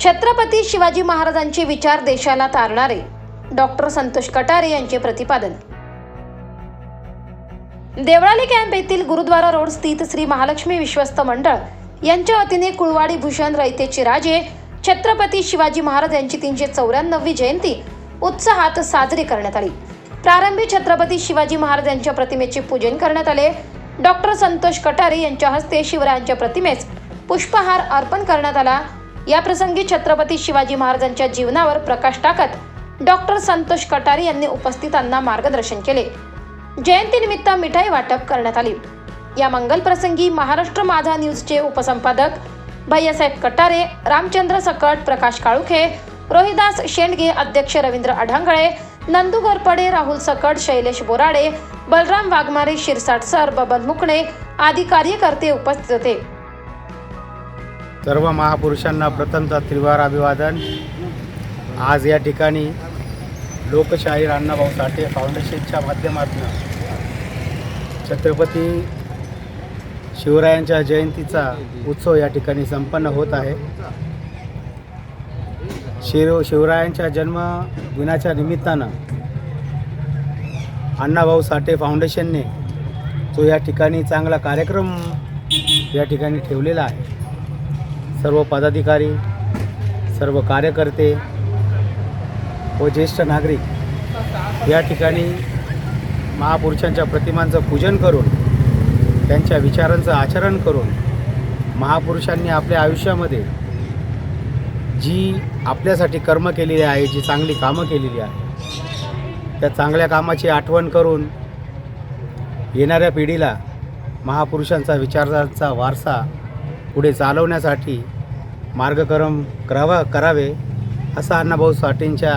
छत्रपती शिवाजी महाराजांचे विचार देशाला तारणारे डॉक्टर संतोष कटारे यांचे प्रतिपादन. देवळाली कॅम्प येथील गुरुद्वारा रोड स्थित श्री महालक्ष्मी विश्वस्त मंडळ यांच्या वतीने कुळवाडी भूषण रयतेचे राजे छत्रपती शिवाजी महाराज यांची तीनशे चौऱ्याण्णवी जयंती उत्साहात साजरी करण्यात आली. प्रारंभी छत्रपती शिवाजी महाराज यांच्या प्रतिमेचे पूजन करण्यात आले. डॉक्टर संतोष कटारे यांच्या हस्ते शिवरायांच्या प्रतिमेस पुष्पहार अर्पण करण्यात आला. या प्रसंगी छत्रपती शिवाजी महाराजांच्या जीवनावर प्रकाश टाकत डॉक्टर संतोष कटारे यांनी उपस्थितांना मार्गदर्शन केले. जयंतीनिमित्त मिठाई वाटप करण्यात आली. या मंगल प्रसंगी महाराष्ट्र माझा न्यूजचे उपसंपादक भैयासाहेब कटारे रामचंद्र सकट प्रकाश काळुखे रोहिदास शेंडगे अध्यक्ष रवींद्र अढांगळे नंदू घरपडे राहुल सकट शैलेश बोराडे बलराम वाघमारे शिरसाट सर बबन मुकणे आदी कार्यकर्ते उपस्थित होते. सर्व महापुरुषांना प्रथमतः त्रिवार अभिवादन. आज या ठिकाणी लोकशाहीर अण्णाभाऊ साठे फाउंडेशनच्या माध्यमातून छत्रपती शिवरायांच्या जयंतीचा उत्सव या ठिकाणी संपन्न होत आहे. शिव शिवरायांच्या जन्मदिनाच्या निमित्तानं अण्णाभाऊ साठे फाउंडेशनने तो या ठिकाणी चांगला कार्यक्रम या ठिकाणी ठेवलेला आहे. सर्व पदाधिकारी सर्व कार्यकर्ते व ज्येष्ठ नागरिक या ठिकाणी महापुरुषांच्या प्रतिमांचं पूजन करून त्यांच्या विचारांचं आचरण करून महापुरुषांनी आपल्या आयुष्यामध्ये जी आपल्यासाठी कर्म केलेली आहे जी चांगली कामं केलेली आहे त्या चांगल्या कामाची आठवण करून येणाऱ्या पिढीला महापुरुषांचा विचारांचा वारसा पुढे चालवण्यासाठी मार्गक्रम करावा करावे असं अण्णाभाऊ साठेंच्या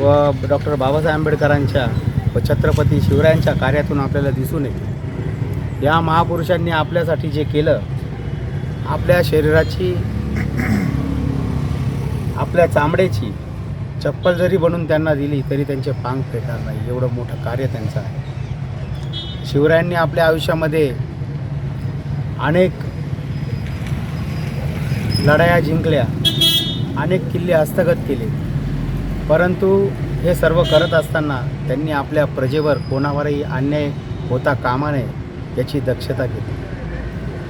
व डॉक्टर बाबासाहेब आंबेडकरांच्या व छत्रपती शिवरायांच्या कार्यातून आपल्याला दिसून येते. या महापुरुषांनी आपल्यासाठी जे केलं आपल्या शरीराची आपल्या चामड्याची चप्पल जरी बनून त्यांना दिली तरी त्यांचे पांग फेटणार नाही. एवढं मोठं कार्य त्यांचं आहे. शिवरायांनी आपल्या आयुष्यामध्ये अनेक लढाया जिंकल्या अनेक किल्ले हस्तगत केले. परंतु हे सर्व करत असताना त्यांनी आपल्या प्रजेवर कोणावरही अन्याय होता कामा नये याची दक्षता घेतली.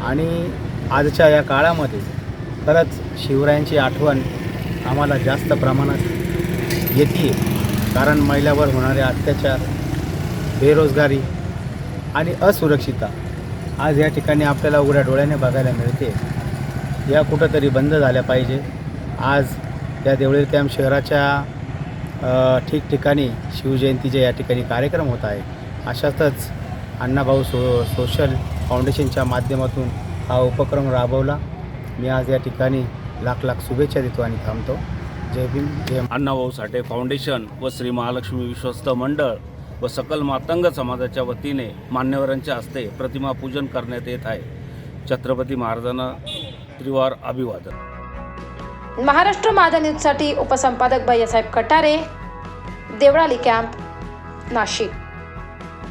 आणि आजच्या या काळामध्ये खरंच शिवरायांची आठवण आम्हाला जास्त प्रमाणात येते कारण महिलावर होणारे अत्याचार बेरोजगारी आणि असुरक्षितता आज या ठिकाणी आपल्याला उघड्या डोळ्याने बघायला मिळते. या कुठंतरी बंद झाल्या पाहिजे. आज या देवळी कॅम्प शहराच्या ठिकठिकाणी शिवजयंतीचे या ठिकाणी कार्यक्रम होत आहे अशातच अण्णाभाऊ सो सोशल फाउंडेशनच्या माध्यमातून हा उपक्रम राबवला. मी आज या ठिकाणी लाख लाख शुभेच्छा देतो आणि थांबतो. जय भीम जय अण्णाभाऊ साठे फाउंडेशन व श्री महालक्ष्मी विश्वस्त मंडळ व सकल मातंग समाजाच्या वतीने मान्यवरांच्या हस्ते प्रतिमा पूजन करण्यात येत आहे. छत्रपती महाराजांना त्रिवार अभिवादन. महाराष्ट्र माझा न्यूजसाठी उपसंपादक भैयासाहेब कटारे देवळाली कॅम्प नाशिक.